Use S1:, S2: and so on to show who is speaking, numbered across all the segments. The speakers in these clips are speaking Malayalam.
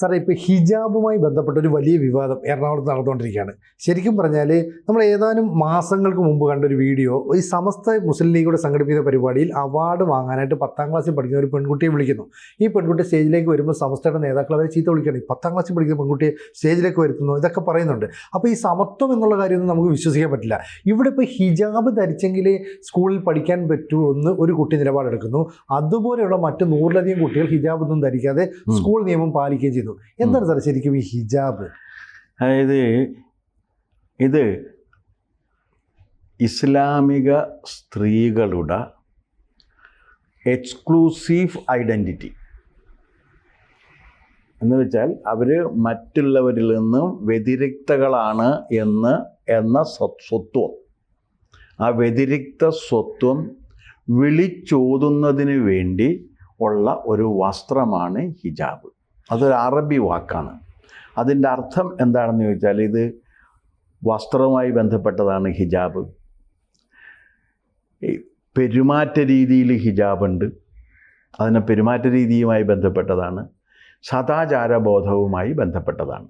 S1: സാറേ ഇപ്പോൾ ഹിജാബുമായി ബന്ധപ്പെട്ട ഒരു വലിയ വിവാദം എറണാകുളത്ത് നടന്നുകൊണ്ടിരിക്കുകയാണ്. ശരിക്കും പറഞ്ഞാൽ നമ്മൾ ഏതാനും മാസങ്ങൾക്ക് മുമ്പ് കണ്ട ഒരു വീഡിയോ ഈ സമസ്ത മുസ്ലിം ലീഗോടെ സംഘടിപ്പിച്ച പരിപാടിയിൽ അവാർഡ് വാങ്ങാനായിട്ട് പത്താം ക്ലാസ്സിൽ പഠിക്കുന്ന ഒരു പെൺകുട്ടിയെ വിളിക്കുന്നു. ഈ പെൺകുട്ടി സ്റ്റേജിലേക്ക് വരുമ്പോൾ സമസ്തയുടെ നേതാക്കൾ അവരെ ചീത്ത വിളിക്കുകയാണ്. ഈ പത്താം ക്ലാസ്സിൽ പഠിക്കുന്ന പെൺകുട്ടിയെ സ്റ്റേജിലേക്ക് വരുത്തുന്നു ഇതൊക്കെ പറയുന്നുണ്ട്. അപ്പോൾ ഈ സമത്വം എന്നുള്ള കാര്യമൊന്നും നമുക്ക് വിശ്വസിക്കാൻ പറ്റില്ല. ഇവിടെ ഇപ്പോൾ ഹിജാബ് ധരിച്ചെങ്കിലേ സ്കൂളിൽ പഠിക്കാൻ പറ്റൂ എന്ന് ഒരു കുട്ടി നിലപാടെടുക്കുന്നു. അതുപോലെയുള്ള മറ്റ് നൂറിലധികം കുട്ടികൾ ഹിജാബ് ഒന്നും ധരിക്കാതെ. സ്കൂൾ നിയമം പാലിക്കുകയും ചെയ്തു. എന്താണ് സാർ ശരിക്കും ഈ ഹിജാബ്?
S2: അതായത് ഇത് ഇസ്ലാമിക സ്ത്രീകളുടെ എക്സ്ക്ലൂസീവ് ഐഡന്റിറ്റി. എന്ന് വെച്ചാൽ അവർ മറ്റുള്ളവരിൽ നിന്നും വ്യതിരിക്തകളാണ് എന്ന് എന്ന സ്വ- സ്വത്വം. ആ വ്യതിരിക്ത സ്വത്വം വിളിച്ചോതുന്നതിന് വേണ്ടി ഉള്ള ഒരു വസ്ത്രമാണ് ഹിജാബ്. അതൊരു അറബി വാക്കാണ്. അതിന്റെ അർത്ഥം എന്താണെന്ന് ചോദിച്ചാൽ ഇത് വസ്ത്രവുമായി ബന്ധപ്പെട്ടതാണ് ഹിജാബ്. പെരുമാറ്റ രീതിയിൽ ഹിജാബുണ്ട്. അതിനെ പെരുമാറ്റ രീതിയുമായി ബന്ധപ്പെട്ടതാണ്. സദാചാരബോധവുമായി ബന്ധപ്പെട്ടതാണ്.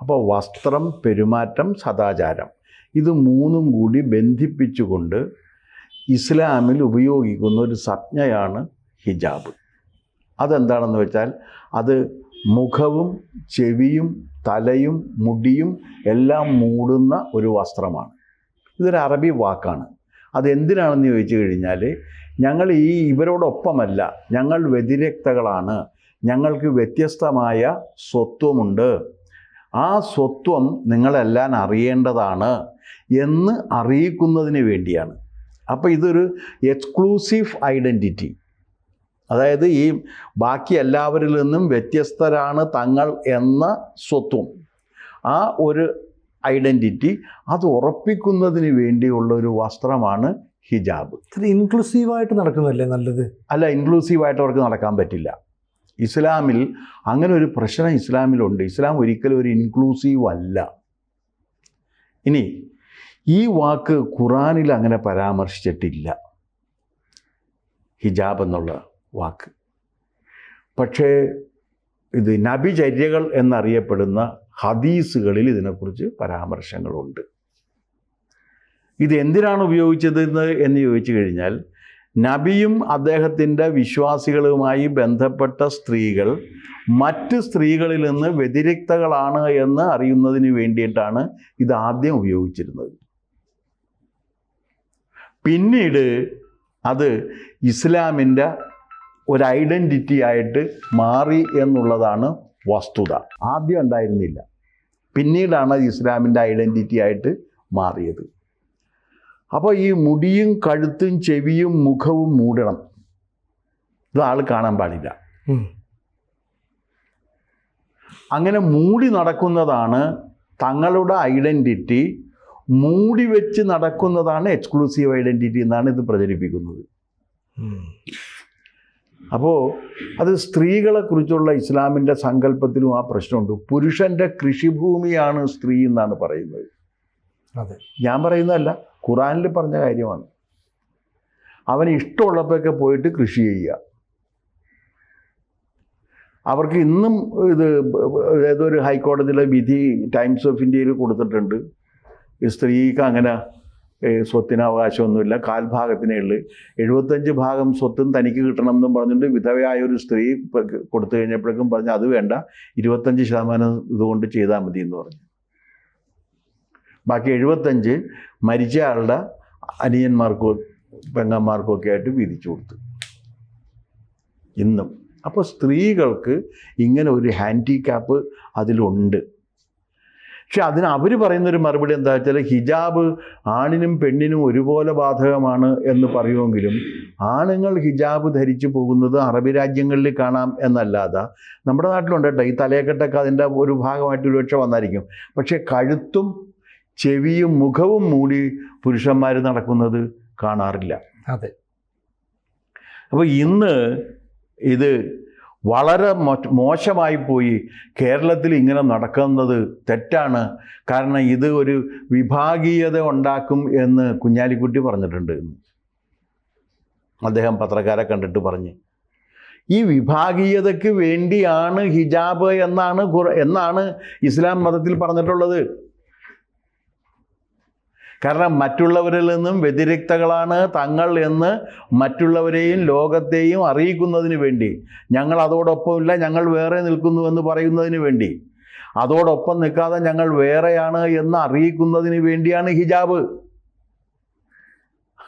S2: അപ്പോൾ വസ്ത്രം പെരുമാറ്റം സദാചാരം ഇത് മൂന്നും കൂടി ബന്ധിപ്പിച്ചുകൊണ്ട് ഇസ്ലാമിൽ ഉപയോഗിക്കുന്ന ഒരു സജ്ഞയാണ് ഹിജാബ്. അതെന്താണെന്ന് വെച്ചാൽ അത് മുഖവും ചെവിയും തലയും മുടിയും എല്ലാം മൂടുന്ന ഒരു വസ്ത്രമാണ്. ഇതൊരു അറബി വാക്കാണ്. അതെന്തിനാണെന്ന് ചോദിച്ചു കഴിഞ്ഞാൽ ഞങ്ങൾ ഈ ഇവരോടൊപ്പമല്ല ഞങ്ങൾ വ്യതിരക്തകളാണ് ഞങ്ങൾക്ക് വ്യത്യസ്തമായ സ്വത്വമുണ്ട്. ആ സ്വത്വം നിങ്ങളെല്ലാം അറിയേണ്ടതാണ് എന്ന് അറിയിക്കുന്നതിന് വേണ്ടിയാണ്. അപ്പോൾ ഇതൊരു എക്സ്ക്ലൂസീവ് ഐഡന്റിറ്റി അതായത് ഈ ബാക്കി എല്ലാവരിൽ നിന്നും വ്യത്യസ്തരാണ് തങ്ങൾ എന്ന സ്വത്വം. ആ ഒരു ഐഡന്റിറ്റി അത് ഉറപ്പിക്കുന്നതിന് വേണ്ടിയുള്ള ഒരു വസ്ത്രമാണ് ഹിജാബ്.
S1: ഇത്ര ഇൻക്ലൂസീവായിട്ട് നടക്കുന്നതല്ലേ നല്ലത്?
S2: അല്ല ഇൻക്ലൂസീവായിട്ട് അവർക്ക് നടക്കാൻ പറ്റില്ല. ഇസ്ലാമിൽ അങ്ങനെ ഒരു പ്രശ്നം ഇസ്ലാമിലുണ്ട്. ഇസ്ലാം ഒരിക്കലും ഒരു ഇൻക്ലൂസീവ് അല്ല. ഇനി ഈ വാക്ക് ഖുറാനിൽ അങ്ങനെ പരാമർശിച്ചിട്ടില്ല. ഹിജാബ് എന്നുള്ള വാക്ക്. പക്ഷേ ഇത് നബിചര്യകൾ എന്നറിയപ്പെടുന്ന ഹദീസുകളിൽ ഇതിനെക്കുറിച്ച് പരാമർശങ്ങളുണ്ട്. ഇത് എന്തിനാണ് ഉപയോഗിച്ചതെന്ന് എന്ന് ചോദിച്ചു കഴിഞ്ഞാൽ നബിയും അദ്ദേഹത്തിന്റെ വിശ്വാസികളുമായി ബന്ധപ്പെട്ട സ്ത്രീകൾ മറ്റ് സ്ത്രീകളിൽ നിന്ന് വ്യതിരിക്തകളാണ് എന്ന് അറിയുന്നതിന് വേണ്ടിയിട്ടാണ് ഇത് ആദ്യം ഉപയോഗിച്ചിരുന്നത്. പിന്നീട് അത് ഇസ്ലാമിന്റെ ഒരു ഐഡന്റിറ്റി ആയിട്ട് മാറി എന്നുള്ളതാണ് വസ്തുത. ആദ്യം ഉണ്ടായിരുന്നില്ല പിന്നീടാണ് ഇസ്ലാമിന്റെ ഐഡന്റിറ്റി ആയിട്ട് മാറിയത്. അപ്പോൾ ഈ മുടിയും കഴുത്തും ചെവിയും മുഖവും മൂടണം. ഇത് ആൾ കാണാൻ പാടില്ല. അങ്ങനെ മൂടി നടക്കുന്നതാണ് തങ്ങളുടെ ഐഡന്റിറ്റി മൂടി വെച്ച് നടക്കുന്നതാണ് എക്സ്ക്ലൂസീവ് ഐഡന്റിറ്റി എന്നാണ് ഇത് പ്രചരിപ്പിക്കുന്നത്. അപ്പോൾ അത് സ്ത്രീകളെക്കുറിച്ചുള്ള ഇസ്ലാമിന്റെ സങ്കല്പത്തിലും ആ പ്രശ്നമുണ്ട്. പുരുഷന്റെ കൃഷിഭൂമിയാണ് സ്ത്രീ എന്നാണ് പറയുന്നത്.
S1: അതെ.
S2: ഞാൻ പറയുന്നതല്ല ഖുറാനിൽ പറഞ്ഞ കാര്യമാണ്. അവന് ഇഷ്ടമുള്ളപ്പോഴൊക്കെ പോയിട്ട് കൃഷി ചെയ്യുക. അവർക്ക് ഇന്നും ഇത് ഏതോ ഒരു ഹൈക്കോടതിയിലെ വിധി ടൈംസ് ഓഫ് ഇന്ത്യയിൽ കൊടുത്തിട്ടുണ്ട്. സ്ത്രീക്ക് അങ്ങനെ സ്വത്തിന് അവകാശമൊന്നുമില്ല. കാൽഭാഗത്തിനേ ഉള്ളൂ. എഴുപത്തഞ്ച് ഭാഗം സ്വത്തും തനിക്ക് കിട്ടണം എന്നും പറഞ്ഞിട്ട് വിധവയായ ഒരു സ്ത്രീ കൊടുത്തു കഴിഞ്ഞപ്പോഴേക്കും പറഞ്ഞു അത് വേണ്ട. ഇരുപത്തഞ്ച് ശതമാനം ഇതുകൊണ്ട് ചെയ്താൽ മതി എന്ന് പറഞ്ഞു. ബാക്കി എഴുപത്തഞ്ച് മരിച്ച ആളുടെ അനിയന്മാർക്കോ പെങ്ങന്മാർക്കോ ഒക്കെ ആയിട്ട് വീതിച്ചു കൊടുത്തു. ഇന്നും. അപ്പോൾ സ്ത്രീകൾക്ക് ഇങ്ങനെ ഒരു ഹാൻഡിക്യാപ്പ് അതിലുണ്ട്. പക്ഷെ അതിന് അവർ പറയുന്നൊരു മറുപടി എന്താ വെച്ചാൽ ഹിജാബ് ആണിനും പെണ്ണിനും ഒരുപോലെ ബാധകമാണ് എന്ന് പറയുമെങ്കിലും ആണുങ്ങൾ ഹിജാബ് ധരിച്ചു പോകുന്നത് അറബി രാജ്യങ്ങളിൽ കാണാം എന്നല്ലാതെ നമ്മുടെ നാട്ടിലുണ്ട് കേട്ടോ. ഈ തലയക്കെട്ടൊക്കെ അതിന്റെ ഒരു ഭാഗമായിട്ട് ഒരുപക്ഷെ വന്നായിരിക്കും. പക്ഷേ കഴുത്തും ചെവിയും മുഖവും മൂടി പുരുഷന്മാർ നടക്കുന്നത് കാണാറില്ല.
S1: അതെ.
S2: അപ്പോൾ ഇന്ന് ഇത് വളരെ മോശമായി പോയി കേരളത്തിൽ ഇങ്ങനെ നടക്കുന്നത് തെറ്റാണ്. കാരണം ഇത് ഒരു വിഭാഗീയത ഉണ്ടാക്കും എന്ന് കുഞ്ഞാലിക്കുട്ടി പറഞ്ഞിട്ടുണ്ട്. അദ്ദേഹം പത്രക്കാരെ കണ്ടിട്ട് പറഞ്ഞ്. ഈ വിഭാഗീയതയ്ക്ക് വേണ്ടിയാണ് ഹിജാബ് എന്നാണ് എന്നാണ് ഇസ്ലാം മതത്തിൽ പറഞ്ഞിട്ടുള്ളത്. കാരണം മറ്റുള്ളവരിൽ നിന്നും വ്യതിരിക്തകളാണ് തങ്ങൾ എന്ന് മറ്റുള്ളവരെയും ലോകത്തെയും അറിയിക്കുന്നതിന് വേണ്ടി. ഞങ്ങൾ അതോടൊപ്പമില്ല ഞങ്ങൾ വേറെ നിൽക്കുന്നു എന്ന് പറയുന്നതിന് വേണ്ടി. അതോടൊപ്പം നിൽക്കാതെ ഞങ്ങൾ വേറെയാണ് എന്ന് അറിയിക്കുന്നതിന് വേണ്ടിയാണ് ഹിജാബ്.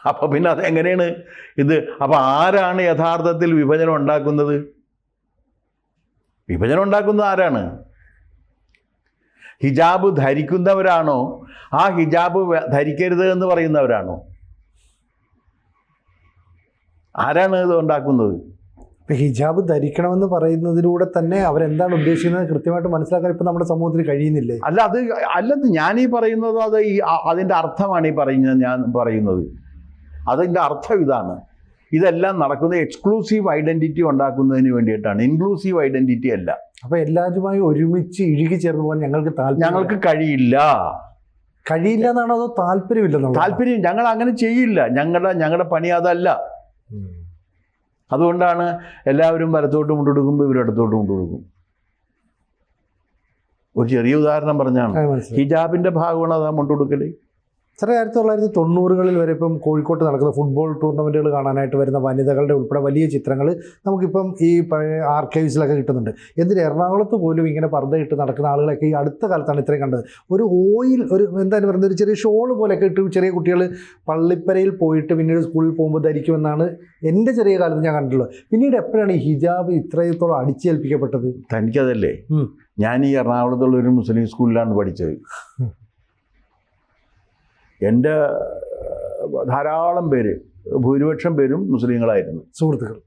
S2: അപ്പം പിന്നെ അതെങ്ങനെയാണ്? ഇത് അപ്പം ആരാണ് യഥാർത്ഥത്തിൽ വിഭജനം ഉണ്ടാക്കുന്നത്? വിഭജനം ഉണ്ടാക്കുന്നത് ആരാണ്? ഹിജാബ് ധരിക്കുന്നവരാണോ? ആ ഹിജാബ് ധരിക്കരുത് എന്ന് പറയുന്നവരാണോ? ആരാണ് ഇത് ഉണ്ടാക്കുന്നത്?
S1: ഇപ്പൊ ഹിജാബ് ധരിക്കണമെന്ന് പറയുന്നതിലൂടെ തന്നെ അവരെന്താണ് ഉദ്ദേശിക്കുന്നത് കൃത്യമായിട്ട് മനസ്സിലാക്കാൻ ഇപ്പം നമ്മുടെ സമൂഹത്തിൽ കഴിയുന്നില്ലേ?
S2: അല്ല അത് അല്ലെന്ന് ഞാൻ ഈ പറയുന്നത് അത് ഈ അതിന്റെ അർത്ഥമാണ് ഈ പറയുന്നത് ഞാൻ പറയുന്നത്. അതിന്റെ അർത്ഥം ഇതാണ്. ഇതെല്ലാം നടക്കുന്നത് എക്സ്ക്ലൂസീവ് ഐഡന്റിറ്റി ഉണ്ടാക്കുന്നതിന് വേണ്ടിയിട്ടാണ്. ഇൻക്ലൂസീവ് ഐഡന്റിറ്റി അല്ല.
S1: അപ്പൊ എല്ലാവരുമായി ഒരുമിച്ച് ഇഴുകി ചേർന്ന് പോകാൻ ഞങ്ങൾക്ക് താല്പര്യം
S2: ഞങ്ങൾക്ക് കഴിയില്ല.
S1: കഴിയില്ല എന്നാണോ അതോ താല്പര്യമില്ല
S2: താല്പര്യം ഞങ്ങൾ അങ്ങനെ ചെയ്യില്ല. ഞങ്ങളുടെ ഞങ്ങളുടെ പണി അതല്ല. അതുകൊണ്ടാണ് എല്ലാവരും വലത്തോട്ട് മുണ്ടെടുക്കുമ്പോൾ ഇവരിടത്തോട്ട് മുണ്ടെടുക്കും. ഒരു ചെറിയ ഉദാഹരണം പറഞ്ഞാണ്. ഹിജാബിന്റെ ഭാഗമാണ് അതാ മുണ്ടെടുക്കൽ
S1: സാറേ ആയിരത്തി തൊള്ളായിരത്തി തൊണ്ണൂറുകളിൽ വരെ ഇപ്പം കോഴിക്കോട്ട് നടക്കുന്ന ഫുട്ബോൾ ടൂർണമെന്റുകൾ കാണാനായിട്ട് വരുന്ന വനിതകളുടെ ഉൾപ്പെടെ വലിയ ചിത്രങ്ങൾ നമുക്കിപ്പം ഈ പഴയ ആർക്കൈവ്സിലൊക്കെ കിട്ടുന്നുണ്ട്. എന്തിന് എറണാകുളത്ത് പോലും ഇങ്ങനെ പർദ്ദയിട്ട് നടക്കുന്ന ആളുകളൊക്കെ ഈ അടുത്ത കാലത്താണ് ഇത്രയും കണ്ടത്. ഒരു ഓയിൽ ഒരു എന്താണ് പറയുന്നത്? ഒരു ചെറിയ ഷോൾ പോലെയൊക്കെ ഇട്ട് ചെറിയ കുട്ടികൾ പള്ളിപ്പരയിൽ പോയിട്ട് പിന്നീട് സ്കൂളിൽ പോകുമ്പോൾ ധരിക്കുമെന്നാണ് എന്റെ ചെറിയ കാലത്ത് ഞാൻ കണ്ടിട്ടുള്ളത്. പിന്നീട് എപ്പോഴാണ് ഈ ഹിജാബ് ഇത്രത്തോളം അടിച്ചേൽപ്പിക്കപ്പെട്ടത്?
S2: തനിക്കതല്ലേ. ഞാൻ ഈ എറണാകുളത്തുള്ള ഒരു മുസ്ലിം സ്കൂളിലാണ് പഠിച്ചത്. എന്റെ ധാരാളം പേര് ഭൂരിപക്ഷം പേരും മുസ്ലിങ്ങളായിരുന്നു.
S1: സുഹൃത്തുക്കൾ.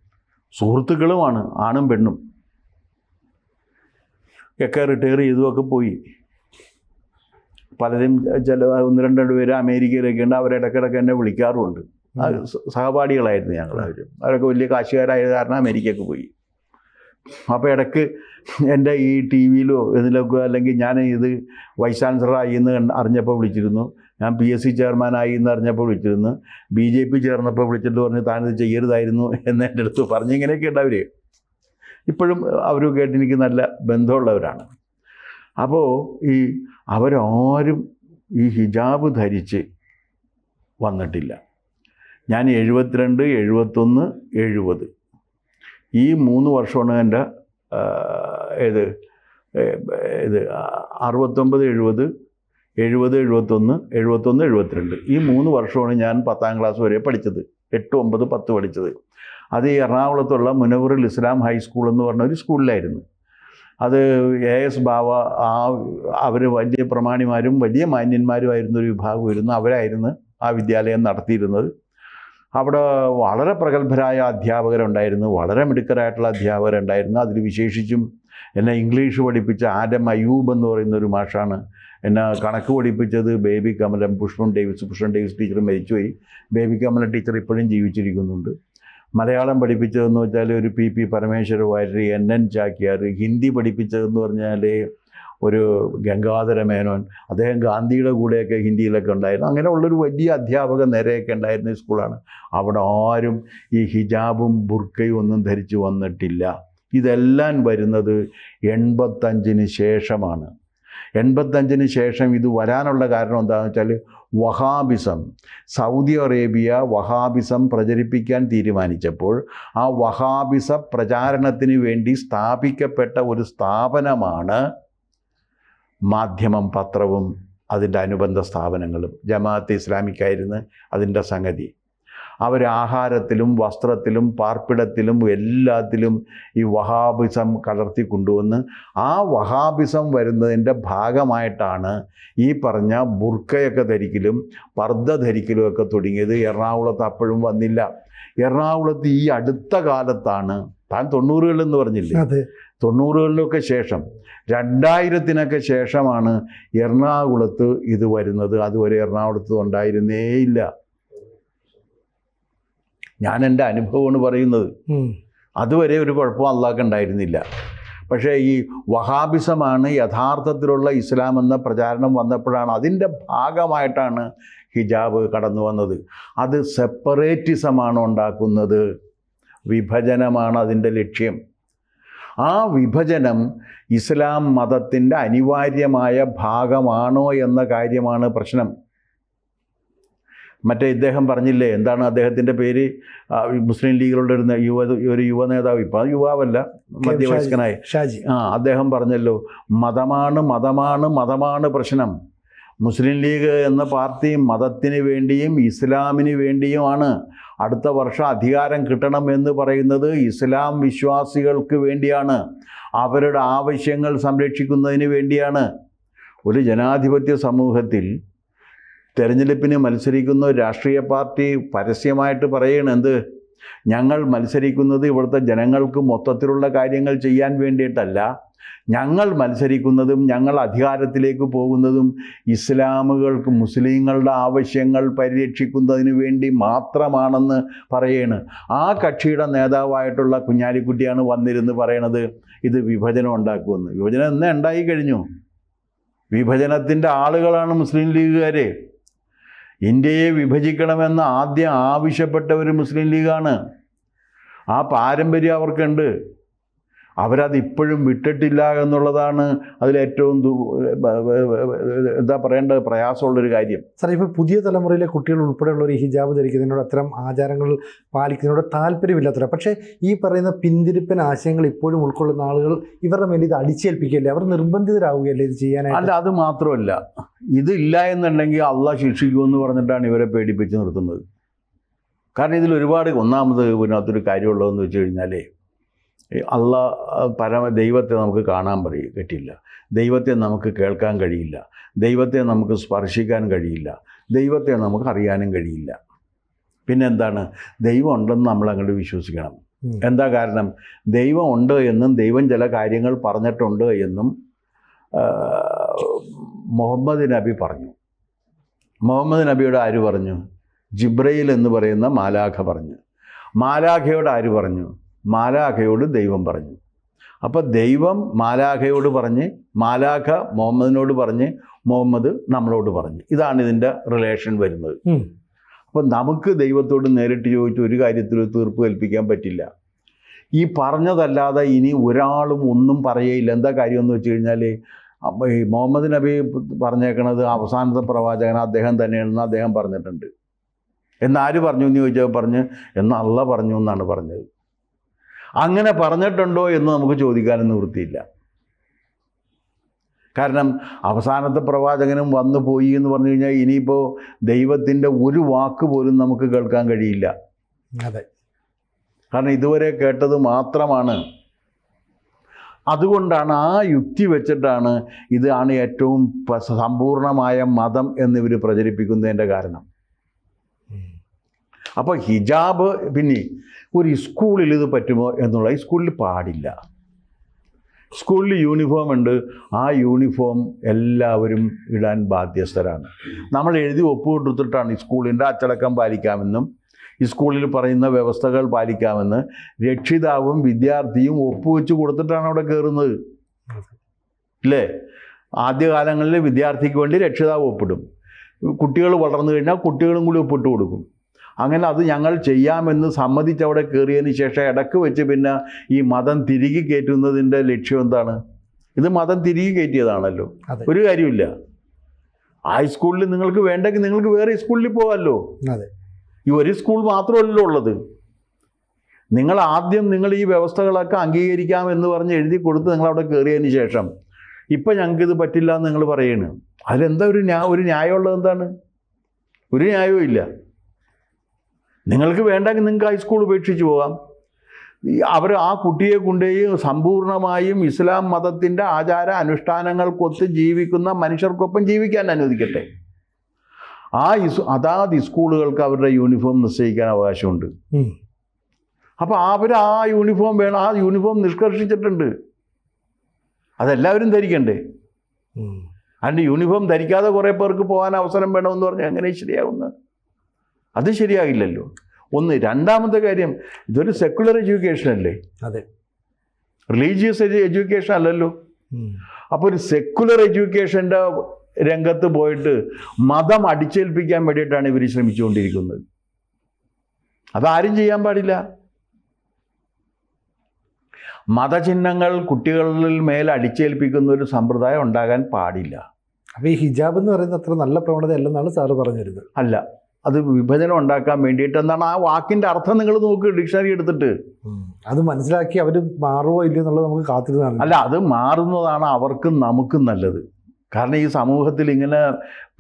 S2: സുഹൃത്തുക്കളുമാണ് ആണും പെണ്ണും. ഒക്കെ റിട്ടയർ ചെയ്തുമൊക്കെ പോയി. പലരും ചില ഒന്ന് രണ്ട് രണ്ട് പേര് അമേരിക്കയിലൊക്കെ ഉണ്ട് അവരിടയ്ക്കിടയ്ക്ക് എന്നെ വിളിക്കാറുമുണ്ട്. സഹപാഠികളായിരുന്നു ഞങ്ങൾ അവർ അവരൊക്കെ വലിയ കാശുകാരായത് കാരണം അമേരിക്കയ്ക്ക് പോയി. അപ്പോൾ ഇടയ്ക്ക് എന്റെ ഈ ടി വിയിലോ ഇതിലൊക്കെ അല്ലെങ്കിൽ ഞാൻ ഇത് വൈസ് ചാൻസലറായി എന്ന് അറിഞ്ഞപ്പോൾ വിളിച്ചിരുന്നു. ഞാൻ പി എസ് സി ചെയർമാനായി എന്ന് അറിഞ്ഞപ്പോൾ വിളിച്ചിരുന്നു. ബി ജെ പി ചേർന്നപ്പോൾ വിളിച്ചിട്ട് പറഞ്ഞ് താനിത് ചെയ്യരുതായിരുന്നു എന്ന് എന്റെ അടുത്ത് പറഞ്ഞ്. ഇങ്ങനെയൊക്കെ ഉണ്ട് അവർ ഇപ്പോഴും അവരൊക്കെ എനിക്ക് നല്ല ബന്ധമുള്ളവരാണ്. അപ്പോൾ ഈ അവരാരും ഈ ഹിജാബ് ധരിച്ച് വന്നിട്ടില്ല. ഞാൻ എഴുപത്തിരണ്ട് എഴുപത്തൊന്ന് എഴുപത്. ഈ മൂന്ന് വർഷമാണ് എന്റെ ഇത് ഇത് അറുപത്തൊമ്പത് എഴുപത് എഴുപത് എഴുപത്തൊന്ന് എഴുപത്തൊന്ന് എഴുപത്തിരണ്ട്. ഈ മൂന്ന് വർഷമാണ് ഞാൻ പത്താം ക്ലാസ് വരെ പഠിച്ചത്. എട്ട് ഒമ്പത് പത്ത് പഠിച്ചത്. അത് ഈ എറണാകുളത്തുള്ള മുനവറുൽ ഇസ്ലാം ഹൈസ്കൂൾ എന്ന് പറഞ്ഞ ഒരു സ്കൂളിലായിരുന്നു അത് എ എസ് ബാവ ആ അവർ വലിയ പ്രമാണിമാരും വലിയ മാന്യന്മാരുമായിരുന്ന ഒരു വിഭാഗമായിരുന്നു അവരായിരുന്നു ആ വിദ്യാലയം നടത്തിയിരുന്നത്. അവിടെ വളരെ പ്രഗത്ഭരായ അധ്യാപകരുണ്ടായിരുന്നു. വളരെ മിടുക്കരായിട്ടുള്ള അധ്യാപകരുണ്ടായിരുന്നു. അതിൽ വിശേഷിച്ചും എന്നെ ഇംഗ്ലീഷ് പഠിപ്പിച്ച ആദം അയൂബ് എന്ന് പറയുന്ന ഒരു മാഷാണ്. എന്നെ കണക്ക് പഠിപ്പിച്ചത് Baby Kamalam Pushpan Davis Pushpan Davis teacher മരിച്ചുപോയി. ബേബി കമല ടീച്ചർ ഇപ്പോഴും ജീവിച്ചിരിക്കുന്നുണ്ട്. മലയാളം പഠിപ്പിച്ചതെന്ന് വെച്ചാൽ ഒരു P P Parameswara Warrier N N Chakyar Hindi പഠിപ്പിച്ചതെന്ന് പറഞ്ഞാൽ ഒരു ഗംഗാധര മേനോൻ അദ്ദേഹം ഗാന്ധിയുടെ കൂടെയൊക്കെ ഹിന്ദിയിലൊക്കെ ഉണ്ടായിരുന്നു. അങ്ങനെയുള്ളൊരു വലിയ അധ്യാപക നിരയൊക്കെ ഉണ്ടായിരുന്ന സ്കൂളാണ്. അവിടെ ആരും ഈ ഹിജാബും ബുർക്കയും ഒന്നും ധരിച്ചു വന്നിട്ടില്ല. ഇതെല്ലാം വരുന്നത് എൺപത്തഞ്ചിന് ശേഷമാണ്. എൺപത്തഞ്ചിന് ശേഷം ഇത് വരാനുള്ള കാരണം എന്താണെന്ന് വെച്ചാൽ വഹാബിസം. സൗദി അറേബ്യ വഹാബിസം പ്രചരിപ്പിക്കാൻ തീരുമാനിച്ചപ്പോൾ ആ വഹാബിസ പ്രചാരണത്തിന് വേണ്ടി സ്ഥാപിക്കപ്പെട്ട ഒരു സ്ഥാപനമാണ് മാധ്യമം പത്രവും അതിന്റെ അനുബന്ധ സ്ഥാപനങ്ങളും. ജമാഅത്ത് ഇസ്ലാമിക്കായിരുന്നു അതിന്റെ സംഗതി. അവർ ആഹാരത്തിലും വസ്ത്രത്തിലും പാർപ്പിടത്തിലും എല്ലാത്തിലും ഈ വഹാബിസം കലർത്തി കൊണ്ടുവന്ന് ആ വഹാബിസം വരുന്നതിന്റെ ഭാഗമായിട്ടാണ് ഈ പറഞ്ഞ ബുർക്കയൊക്കെ ധരിക്കലും പർദ്ദ ധരിക്കലും ഒക്കെ തുടങ്ങിയത്. എറണാകുളത്ത് അപ്പോഴും വന്നില്ല. എറണാകുളത്ത് ഈ അടുത്ത കാലത്താണ് താൻ തൊണ്ണൂറുകളിലെന്ന് പറഞ്ഞില്ലേ?
S1: അതെ.
S2: തൊണ്ണൂറുകളിലൊക്കെ ശേഷം രണ്ടായിരത്തിനൊക്കെ ശേഷമാണ് എറണാകുളത്ത് ഇത് വരുന്നത്. അതുവരെ എറണാകുളത്ത് ഉണ്ടായിരുന്നേയില്ല. ഞാൻ എന്റെ അനുഭവമാണ് പറയുന്നത്. അതുവരെ ഒരു കുഴപ്പവും അള്ളാഹ്ക്ക് ഉണ്ടായിരുന്നില്ല. പക്ഷേ ഈ വഹാബിസമാണ് യഥാർത്ഥത്തിലുള്ള ഇസ്ലാം എന്ന പ്രചാരണം വന്നപ്പോഴാണ് അതിന്റെ ഭാഗമായിട്ടാണ് ഹിജാബ് കടന്നു വന്നത്. അത് സെപ്പറേറ്റിസമാണ് ഉണ്ടാക്കുന്നത്. വിഭജനമാണ് അതിന്റെ ലക്ഷ്യം. ആ വിഭജനം ഇസ്ലാം മതത്തിന്റെ അനിവാര്യമായ ഭാഗമാണോ എന്ന കാര്യമാണ് പ്രശ്നം. മറ്റേ ഇദ്ദേഹം പറഞ്ഞില്ലേ? എന്താണ് അദ്ദേഹത്തിന്റെ പേര്? മുസ്ലിം ലീഗിലുള്ള ഒരു യുവ ഒരു യുവ നേതാവ്. ഇപ്പോൾ അത് യുവാവല്ല മധ്യവയസ്കനായി.
S1: ഷാജി.
S2: ആ അദ്ദേഹം പറഞ്ഞല്ലോ മതമാണ് മതമാണ് മതമാണ് പ്രശ്നം. മുസ്ലിം ലീഗ് എന്ന പാർട്ടി മതത്തിന് വേണ്ടിയും ഇസ്ലാമിന് വേണ്ടിയുമാണ്. അടുത്ത വർഷം അധികാരം കിട്ടണം എന്ന് പറയുന്നത് ഇസ്ലാം വിശ്വാസികൾക്ക് വേണ്ടിയാണ്. അവരുടെ ആവശ്യങ്ങൾ സംരക്ഷിക്കുന്നതിന് വേണ്ടിയാണ്. ഒരു ജനാധിപത്യ സമൂഹത്തിൽ തെരഞ്ഞെടുപ്പിന് മത്സരിക്കുന്ന ഒരു രാഷ്ട്രീയ പാർട്ടി പരസ്യമായിട്ട് പറയണം എന്ത്? ഞങ്ങൾ മത്സരിക്കുന്നത് ഇവിടുത്തെ ജനങ്ങൾക്ക് മൊത്തത്തിലുള്ള കാര്യങ്ങൾ ചെയ്യാൻ വേണ്ടിയിട്ടല്ല. ഞങ്ങൾ മത്സരിക്കുന്നതും ഞങ്ങൾ അധികാരത്തിലേക്ക് പോകുന്നതും ഇസ്ലാമുകൾക്ക് മുസ്ലിങ്ങളുടെ ആവശ്യങ്ങൾ പരിരക്ഷിക്കുന്നതിന് വേണ്ടി മാത്രമാണെന്ന് പറയാണ്. ആ കക്ഷിയുടെ നേതാവായിട്ടുള്ള കുഞ്ഞാലിക്കുട്ടിയാണ് വന്നിരുന്ന് പറയണത്. ഇത് വിഭജനം ഉണ്ടാക്കുമെന്ന്. വിഭജനം എന്നേ ഉണ്ടായി കഴിഞ്ഞു വിഭജനത്തിന്റെ ആളുകളാണ് മുസ്ലിം ലീഗുകാരെ. ഇന്ത്യയെ വിഭജിക്കണമെന്ന് ആദ്യം ആവശ്യപ്പെട്ട ഒരു മുസ്ലിം ലീഗാണ്. ആ പാരമ്പര്യം അവർക്കുണ്ട്. അവരത് ഇപ്പോഴും വിട്ടിട്ടില്ല എന്നുള്ളതാണ് അതിലേറ്റവും എന്താ പറയേണ്ടത് പ്രയാസമുള്ളൊരു കാര്യം.
S1: സാർ ഇപ്പോൾ പുതിയ തലമുറയിലെ കുട്ടികൾ ഉൾപ്പെടെയുള്ളവർ ഈ ഹിജാബ് ധരിക്കുന്നതിനോട് അത്തരം ആചാരങ്ങൾ പാലിക്കുന്നതിനോട് താല്പര്യമില്ലാത്തവരാണ് പക്ഷേ ഈ പറയുന്ന പിന്തിരിപ്പൻ ആശയങ്ങൾ ഇപ്പോഴും ഉൾക്കൊള്ളുന്ന ആളുകൾ ഇവരുടെ മേലെ ഇത് അടിച്ചേൽപ്പിക്കുകയല്ലേ? അവർ നിർബന്ധിതരാകുകയല്ലേ ഇത് ചെയ്യാനായിട്ട്?
S2: അല്ല അത് മാത്രമല്ല. ഇതില്ല എന്നുണ്ടെങ്കിൽ അള്ളാഹ് ശിക്ഷിക്കുമെന്ന് പറഞ്ഞിട്ടാണ് ഇവരെ പേടിപ്പിച്ച് നിർത്തുന്നത്. കാരണം ഇതിൽ ഒരുപാട് ഒന്നാമത് അതൊരു കാര്യമുള്ളതെന്ന് വെച്ച് കഴിഞ്ഞാലേ അള്ള പരമ ദൈവത്തെ നമുക്ക് കാണാൻ പറയും പറ്റില്ല. ദൈവത്തെ നമുക്ക് കേൾക്കാൻ കഴിയില്ല. ദൈവത്തെ നമുക്ക് സ്പർശിക്കാൻ കഴിയില്ല. ദൈവത്തെ നമുക്ക് അറിയാനും കഴിയില്ല. പിന്നെന്താണ്? ദൈവം ഉണ്ടെന്ന് നമ്മൾ അങ്ങോട്ട് വിശ്വസിക്കണം. എന്താ കാരണം? ദൈവം ഉണ്ട് എന്നും ദൈവം ചില കാര്യങ്ങൾ പറഞ്ഞിട്ടുണ്ട് എന്നും മുഹമ്മദ് നബി പറഞ്ഞു. മുഹമ്മദ് നബിയുടെ ആര് പറഞ്ഞു? ജിബ്രയിൽ എന്ന് പറയുന്ന മാലാഖ പറഞ്ഞു. മാലാഖയോട് ആര് പറഞ്ഞു? മാലാഖയോട് ദൈവം പറഞ്ഞു. അപ്പോൾ ദൈവം മാലാഖയോട് പറഞ്ഞ് മാലാഖ മുഹമ്മദിനോട് പറഞ്ഞ് മുഹമ്മദ് നമ്മളോട് പറഞ്ഞു. ഇതാണ് ഇതിന്റെ റിലേഷൻ വരുന്നത്. അപ്പോൾ നമുക്ക് ദൈവത്തോട് നേരിട്ട് ചോദിച്ച് ഒരു കാര്യത്തിൽ തീർപ്പ് കൽപ്പിക്കാൻ പറ്റില്ല. ഈ പറഞ്ഞതല്ലാതെ ഇനി ഒരാളും ഒന്നും പറയേയില്ല. എന്താ കാര്യം എന്ന് വെച്ച് കഴിഞ്ഞാൽ ഈ മുഹമ്മദ് നബി പറഞ്ഞേക്കണത് അവസാനത്തെ പ്രവാചകൻ അദ്ദേഹം തന്നെയാണെന്ന് അദ്ദേഹം പറഞ്ഞിട്ടുണ്ട്. എന്നാര് പറഞ്ഞു എന്ന് ചോദിച്ചാൽ പറഞ്ഞ് എന്ന് അള്ള പറഞ്ഞു എന്നാണ് പറഞ്ഞത്. അങ്ങനെ പറഞ്ഞിട്ടുണ്ടോ എന്ന് നമുക്ക് ചോദിക്കാനൊന്നും നിവൃത്തിയില്ല. കാരണം അവസാനത്തെ പ്രവാചകനും വന്നു പോയി എന്ന് പറഞ്ഞു കഴിഞ്ഞാൽ ഇനിയിപ്പോൾ ദൈവത്തിന്റെ ഒരു വാക്ക് പോലും നമുക്ക് കേൾക്കാൻ കഴിയില്ല.
S1: അതെ.
S2: കാരണം ഇതുവരെ കേട്ടത് മാത്രമാണ്. അതുകൊണ്ടാണ് ആ യുക്തി വെച്ചിട്ടാണ് ഇതാണ് ഏറ്റവും സമ്പൂർണമായ മതം എന്നിവർ പ്രചരിപ്പിക്കുന്നതിന്റെ കാരണം. അപ്പോൾ ഹിജാബ് പിന്നെ ഒരു സ്കൂളിൽ ഇത് പറ്റുമോ എന്നുള്ള ഈ സ്കൂളിൽ പാടില്ല. സ്കൂളിൽ യൂണിഫോം ഉണ്ട്. ആ യൂണിഫോം എല്ലാവരും ഇടാൻ ബാധ്യസ്ഥരാണ്. നമ്മൾ എഴുതി ഒപ്പുകൊടുത്തിട്ടാണ് ഈ സ്കൂളിന്റെ അച്ചടക്കം പാലിക്കാമെന്നും ഈ സ്കൂളിൽ പറയുന്ന വ്യവസ്ഥകൾ പാലിക്കാമെന്ന് രക്ഷിതാവും വിദ്യാർത്ഥിയും ഒപ്പുവെച്ച് കൊടുത്തിട്ടാണ് അവിടെ കയറുന്നത്. ഇല്ലേ? ആദ്യകാലങ്ങളിൽ വിദ്യാർത്ഥിക്ക് വേണ്ടി രക്ഷിതാവ് ഒപ്പിടും. കുട്ടികൾ വളർന്നു കഴിഞ്ഞാൽ കുട്ടികളും കൂടി ഒപ്പിട്ട് കൊടുക്കും. അങ്ങനെ അത് ഞങ്ങൾ ചെയ്യാമെന്ന് സമ്മതിച്ച് അവിടെ കയറിയതിന് ശേഷം ഇടയ്ക്ക് വെച്ച് പിന്നെ ഈ മതം തിരികെ കയറ്റുന്നതിന്റെ ലക്ഷ്യം എന്താണ്? ഇത് മതം തിരികെ കയറ്റിയതാണല്ലോ. ഒരു കാര്യമില്ല ആ സ്കൂളിൽ നിങ്ങൾക്ക് വേണ്ടെങ്കിൽ നിങ്ങൾക്ക് വേറെ സ്കൂളിൽ പോകാമല്ലോ. ഈ ഒരു സ്കൂൾ മാത്രമല്ലല്ലോ ഉള്ളത്. നിങ്ങൾ ആദ്യം നിങ്ങൾ ഈ വ്യവസ്ഥകളൊക്കെ അംഗീകരിക്കാം എന്ന് പറഞ്ഞ് എഴുതി കൊടുത്ത് നിങ്ങൾ അവിടെ കയറിയതിന് ശേഷം ഇപ്പം ഞങ്ങൾക്ക് ഇത് പറ്റില്ല എന്ന് നിങ്ങൾ പറയണ്. അതിലെന്താ ഒരു ന്യായ ഒരു ന്യായമുള്ളത് എന്താണ്? ഒരു ന്യായവും ഇല്ല നിങ്ങൾക്ക് വേണ്ടെങ്കിൽ നിങ്ങൾക്ക് ഹൈസ്കൂൾ ഉപേക്ഷിച്ച് പോകാം. അവർ ആ കുട്ടിയെ കൊണ്ടുപോയി സമ്പൂർണമായും ഇസ്ലാം മതത്തിന്റെ ആചാര അനുഷ്ഠാനങ്ങൾക്കൊത്ത് ജീവിക്കുന്ന മനുഷ്യർക്കൊപ്പം ജീവിക്കാൻ അനുവദിക്കട്ടെ. ആ ഇസ് അതാത് സ്കൂളുകൾക്ക് അവരുടെ യൂണിഫോം നിശ്ചയിക്കാൻ അവകാശമുണ്ട്. അപ്പോൾ അവർ ആ യൂണിഫോം വേണം ആ യൂണിഫോം നിഷ്കർഷിച്ചിട്ടുണ്ട്. അതെല്ലാവരും ധരിക്കണ്ടേ. അതിന്റെ യൂണിഫോം ധരിക്കാതെ കുറേ പേർക്ക് പോകാൻ അവസരം വേണമെന്ന് പറഞ്ഞാൽ എങ്ങനെ ശരിയാവുന്നത് അത് ശരിയാകില്ലല്ലോ ഒന്ന് രണ്ടാമത്തെ കാര്യം ഇതൊരു സെക്കുലർ എഡ്യൂക്കേഷൻ അല്ലേ?
S1: അതെ.
S2: റിലീജിയസ് എഡ്യൂക്കേഷൻ അല്ലല്ലോ. അപ്പോൾ ഒരു സെക്കുലർ എഡ്യൂക്കേഷന്റെ രംഗത്ത് പോയിട്ട് മതം അടിച്ചേൽപ്പിക്കാൻ വേണ്ടിയിട്ടാണ് ഇവർ ശ്രമിച്ചുകൊണ്ടിരിക്കുന്നത്. അതാരും ചെയ്യാൻ പാടില്ല. മതചിഹ്നങ്ങൾ കുട്ടികളിൽ മേൽ അടിച്ചേൽപ്പിക്കുന്ന ഒരു സമ്പ്രദായം ഉണ്ടാകാൻ പാടില്ല.
S1: അപ്പോൾ ഈ ഹിജാബ് എന്ന് പറയുന്നത് അത്ര നല്ല പ്രവണതയല്ലെന്നാണ് സാറ് പറഞ്ഞു വരുന്നത്
S2: അല്ല. അത് വിഭജനം ഉണ്ടാക്കാൻ വേണ്ടിയിട്ട് എന്താണ് ആ വാക്കിന്റെ അർത്ഥം നിങ്ങൾ നോക്ക് ഡിക്ഷണറി എടുത്തിട്ട്.
S1: അത് മനസ്സിലാക്കി അവർ മാറുമോ ഇല്ലയോ എന്നുള്ളത് നമുക്ക് കാത്തിരുന്നാണ്.
S2: അല്ല അത് മാറുന്നതാണ് അവർക്കും നമുക്കും നല്ലത്. കാരണം ഈ സമൂഹത്തിൽ ഇങ്ങനെ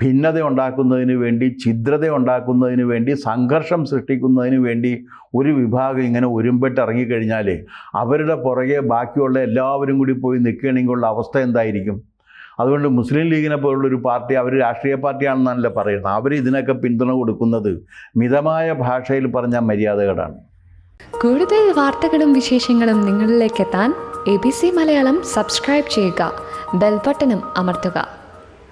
S2: ഭിന്നത ഉണ്ടാക്കുന്നതിന് വേണ്ടി ഛിദ്രത ഉണ്ടാക്കുന്നതിന് വേണ്ടി സംഘർഷം സൃഷ്ടിക്കുന്നതിന് വേണ്ടി ഒരു വിഭാഗം ഇങ്ങനെ ഒരുമ്പെട്ട് ഇറങ്ങിക്കഴിഞ്ഞാൽ അവരുടെ പുറകെ ബാക്കിയുള്ള എല്ലാവരും കൂടി പോയി നിൽക്കുകയാണെങ്കിൽ ഉള്ള അവസ്ഥ എന്തായിരിക്കും? അതുകൊണ്ട് മുസ്ലിം ലീഗിനെ പോലുള്ള ഒരു പാർട്ടി അവർ രാഷ്ട്രീയ പാർട്ടിയാണെന്നല്ല പറയുന്നത്. അവർ ഇതിനൊക്കെ പിന്തുണ കൊടുക്കുന്നത് മിതമായ ഭാഷയിൽ പറഞ്ഞ മര്യാദകളാണ്.
S3: കൂടുതൽ വാർത്തകളും വിശേഷങ്ങളും നിങ്ങളിലേക്ക് എത്താൻ A B C Malayalam subscribe ചെയ്യുക. ബെൽബട്ടനും അമർത്തുക.